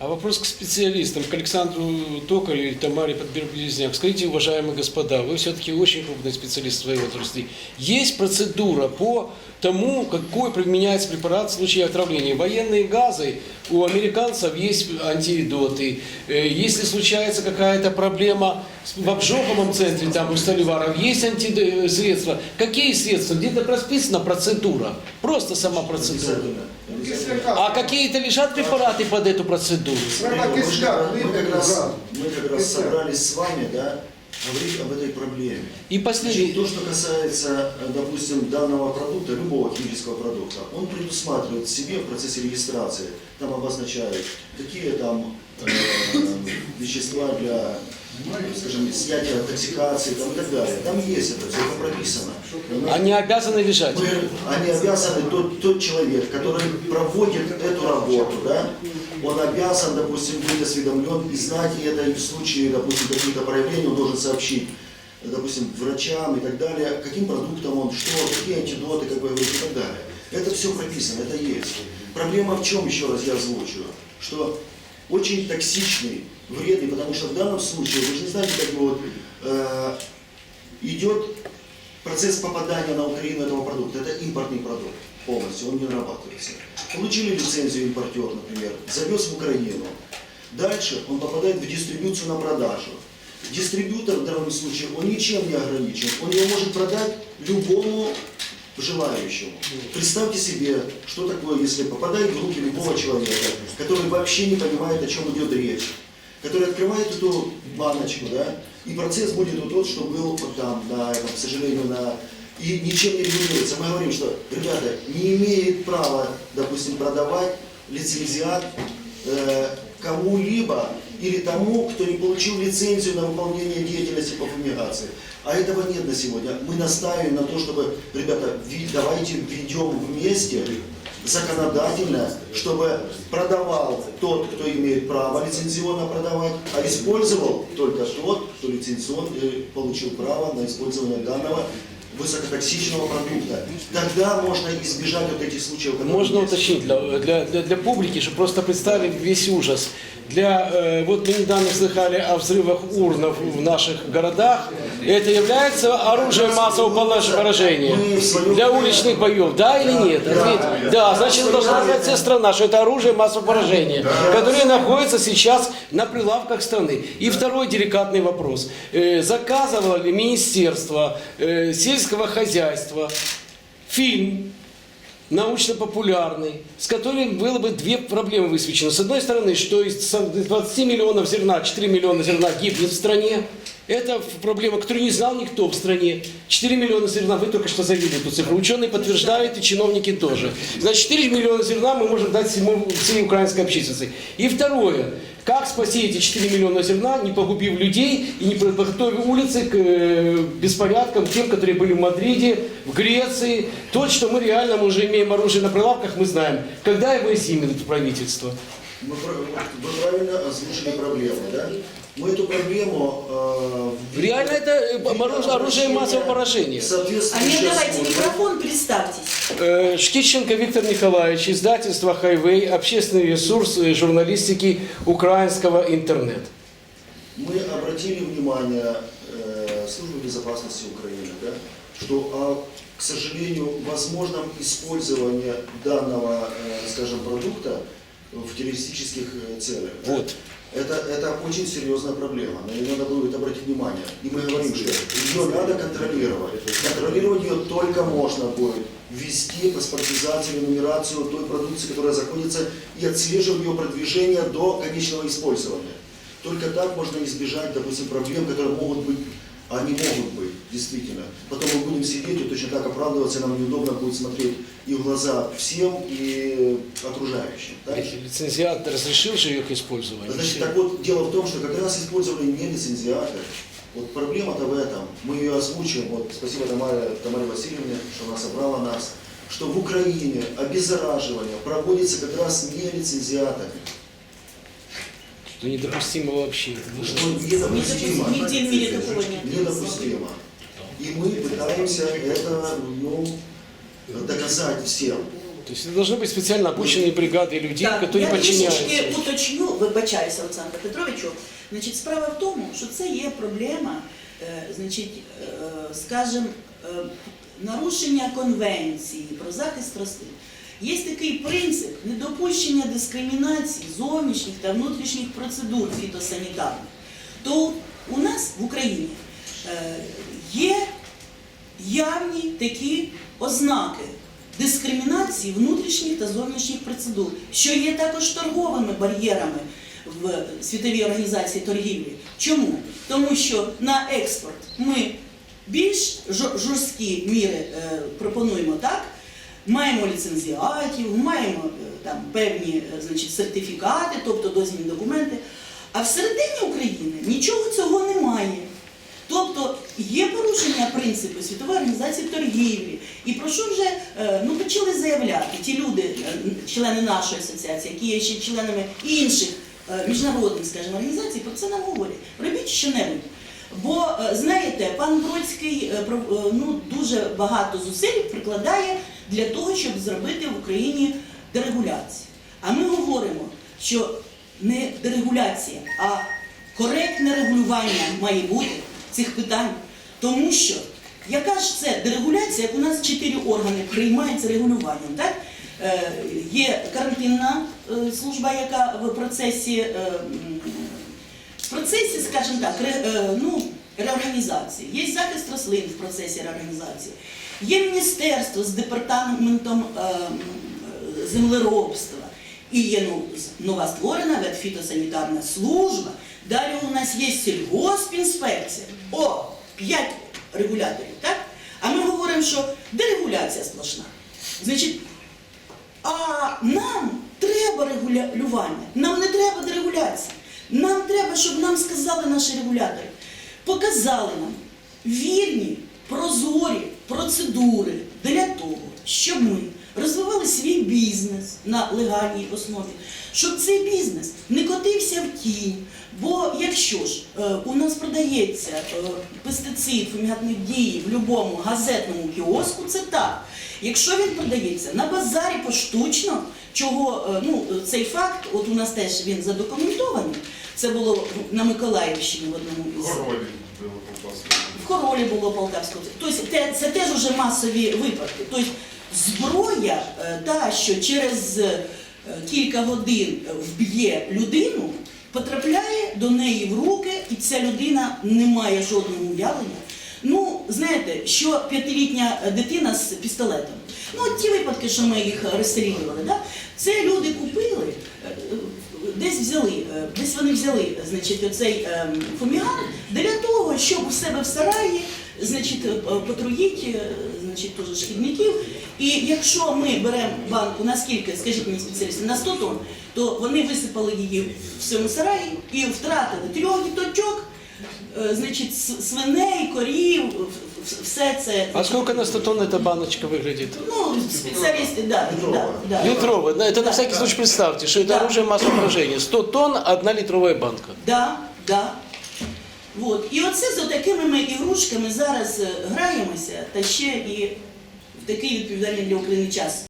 А вопрос к специалистам, к Александру Токарю и Тамаре Подберг-Близняк. Скажите, уважаемые господа, вы все-таки очень крупный специалист в своей отрасли. Есть процедура по тому, какой применяется препарат в случае отравления? Военные газы, у американцев есть антидоты. Э, Если случается какая-то проблема в обжоговом центре, там у Столиваров, есть антисредства. Какие средства? Где-то расписана процедура. Просто сама процедура. А какие-то лежат препараты под эту процедуру? Мы, как- раз, мы как раз собрались с вами, да, говорить об этой проблеме. И Значит, последний. то, что касается, допустим, данного продукта, любого химического продукта, он предусматривает себе в процессе регистрации, там обозначают, какие там э, вещества для, скажем, снятия токсикации там, и так далее. Там есть это, все это прописано. Они обязаны лежать. Мы, они обязаны, тот, тот человек, который проводит эту работу, да, он обязан, допустим, быть осведомлен и знать, и это и в случае, допустим, каких-то проявлений он должен сообщить, допустим, врачам и так далее, каким продуктом он, что, какие антидоты, как говорите, и так далее. Это все прописано, это есть. Проблема в чем, еще раз я озвучу, что очень токсичный, вредный, потому что в данном случае, вы же не знаете, как бы вот, э, идет процесс попадания на Украину этого продукта. Это импортный продукт полностью, он не нарабатывается. Получили лицензию импортер, например, завез в Украину. Дальше он попадает в дистрибуцию на продажу. Дистрибьютор в данном случае, он ничем не ограничен. Он его может продать любому желающему. Представьте себе, что такое, если попадает в руки любого человека, который вообще не понимает, о чем идет речь, который открывает эту баночку, да, и процесс будет вот тот, что был вот там, на этом, к сожалению, на и ничем не регулируется. Мы говорим, что, ребята, не имеет права, допустим, продавать лицензиат э, кому-либо или тому, кто не получил лицензию на выполнение деятельности по фумигации. А этого нет на сегодня. Мы настаиваем на то, чтобы, ребята, давайте введем вместе законодательно, чтобы продавал тот, кто имеет право лицензионно продавать, а использовал только тот, кто лицензионно э, получил право на использование данного высокотоксичного продукта. Тогда можно избежать вот этих случаев. Можно уточнить для, для, для, для публики, чтобы просто представили весь ужас. Для, э, вот мы недавно слыхали о взрывах урнов в наших городах. Это является оружием массового поражения для уличных боев, да или нет? Ответь. Да, значит, должна знать вся страна, что это оружие массового поражения, которое находится сейчас на прилавках страны. И второй деликатный вопрос. Э, Заказывало ли Министерство э, сельского хозяйства фильм научно-популярный, с которым было бы две проблемы высвечены. С одной стороны, что из 20 миллионов зерна, 4 миллиона зерна гибнет в стране. Это проблема, которую не знал никто в стране. 4 миллиона зерна, вы только что заявили эту цифру. Ученые подтверждают, и чиновники тоже. Значит, 4 миллиона зерна мы можем дать всей украинской общественности. И второе, как спасти эти 4 миллиона зерна, не погубив людей и не подготовив улицы к э, беспорядкам, тем, которые были в Мадриде, в Греции. То, что мы реально уже имеем оружие на прилавках, мы знаем. Когда его изымет правительство? Мы Вы правильно озвучили проблему, да? Мы эту проблему э, Реально это э, в- оружие- оружие массового поражения. А нет, давайте микрофон, представьтесь. Э, Шкиченко Виктор Николаевич, издательство «Хайвей», общественный ресурс э, журналистики украинского интернет. Мы обратили внимание э, Службы безопасности Украины, да, что, а, к сожалению, возможном использовании данного, э, скажем, продукта в террористических э, целях. Вот. Это, это очень серьезная проблема, на нее надо будет обратить внимание. И мы говорим, что ее надо контролировать. Контролировать ее только можно будет ввести паспортизацию, нумерацию той продукции, которая заходится, и отслеживать ее продвижение до конечного использования. Только так можно избежать, допустим, проблем, которые могут быть, а они могут быть, действительно. Потом мы будем сидеть и точно так оправдываться, нам неудобно будет смотреть и в глаза всем, и окружающим. так? Лицензиат разрешил же их использование. Значит, так вот, дело в том, что как раз использовали не лицензиаты. Вот проблема-то в этом. Мы ее озвучим. Вот, спасибо Тамаре, Тамаре Васильевне, что она собрала нас. Что в Украине обеззараживание проводится как раз не лицензиатами. Что недопустимо вообще. Что недопустимо. Нигде в мире такого нет. Недопустимо. И мы пытаемся это ну, доказать всем. То есть это должны быть специально обученные бригады людей, Так, которые я трішечки подчиняются. уточню, вибачаюся, Олександр Петровичу. Значить, справа в тому, що це є проблема, е, значить, е, скажімо, е, нарушення конвенції про захист рослин. Є такий принцип недопущення дискримінації зовнішніх та внутрішніх процедур фітосанітарних. То у нас в Україні е, є явні такі ознаки дискримінації внутрішніх та зовнішніх процедур, що є також торговими бар'єрами в світовій організації торгівлі. Чому? Тому що на експорт ми більш жорсткі міри е, пропонуємо так. Маємо ліцензіатів, маємо е, там певні е, значить, сертифікати, тобто дозвільні документи. А всередині України нічого цього немає. Тобто є порушення принципу Світової організації торгівлі. І про що вже е, ну, почали заявляти ті люди, е, члени нашої асоціації, які є ще членами інших е, міжнародних, скажімо, організацій, про це нам говорять. Робіть що-небудь. Бо знаєте, пан Бродський ну, дуже багато зусиль прикладає для того, щоб зробити в Україні дерегуляцію. А ми говоримо, що не дерегуляція, а коректне регулювання має бути цих питань. Тому що яка ж це дерегуляція, як у нас чотири органи приймаються регулюванням, так? Е, є карантинна е, служба, яка в процесі, е, в процесі, скажімо так, ре- е, ну, реорганізації, є захист рослин в процесі реорганізації, є міністерство з департаментом е, землеробства. І є ну, нова створена ветфітосанітарна служба. Далі у нас є сільгоспінспекція. О, п'ять регуляторів, так? А ми говоримо, що дерегуляція сплошна. Значить, а нам треба регулювання, нам не треба дерегуляції. Нам треба, щоб нам сказали наші регулятори, показали нам вірні, прозорі процедури для того, щоб ми розвивали свій бізнес на легальній основі, щоб цей бізнес не котився в тінь. Бо якщо ж е, у нас продається е, пестицид фумігатних дій в будь-якому газетному кіоску, це так. Якщо він продається на базарі поштучно, чого е, ну, цей факт, от у нас теж він задокументований, це було на Миколаївщині в одному Королі в Королі було полтавського. Тобто це теж вже масові випадки. Тобто зброя, е, та, що через е, кілька годин вб'є людину, потрапляє до неї в руки, і ця людина не має жодного уявлення. Ну, знаєте, що п'ятилітня дитина з пістолетом. Ну, от ті випадки, що ми їх розстрілювали, да? це люди купили, е, е, десь взяли, е, десь вони взяли, значить, оцей фуміган для того, щоб у себе в сараї, значить, е, потруїть, е, значить, теж шкідників. І якщо ми беремо банку на скільки, скажіть мені спеціалісти, на 100 тонн, то вони висипали її в цьому сараї і втратили трьох діточок, е, значить, с- свиней, корів, в- в- все це. А сколько на 100 тонн эта баночка выглядит? Ну, специалисты, да, да, Литровая. да. Литровая. Да, Это на Да. всякий случай представьте, что это Да. оружие массового поражения. 100 тонн, одна литровая банка. Да, да. Вот. І оце з такими ми ігрушками зараз е, граємося, та ще і в такий відповідальний для України час.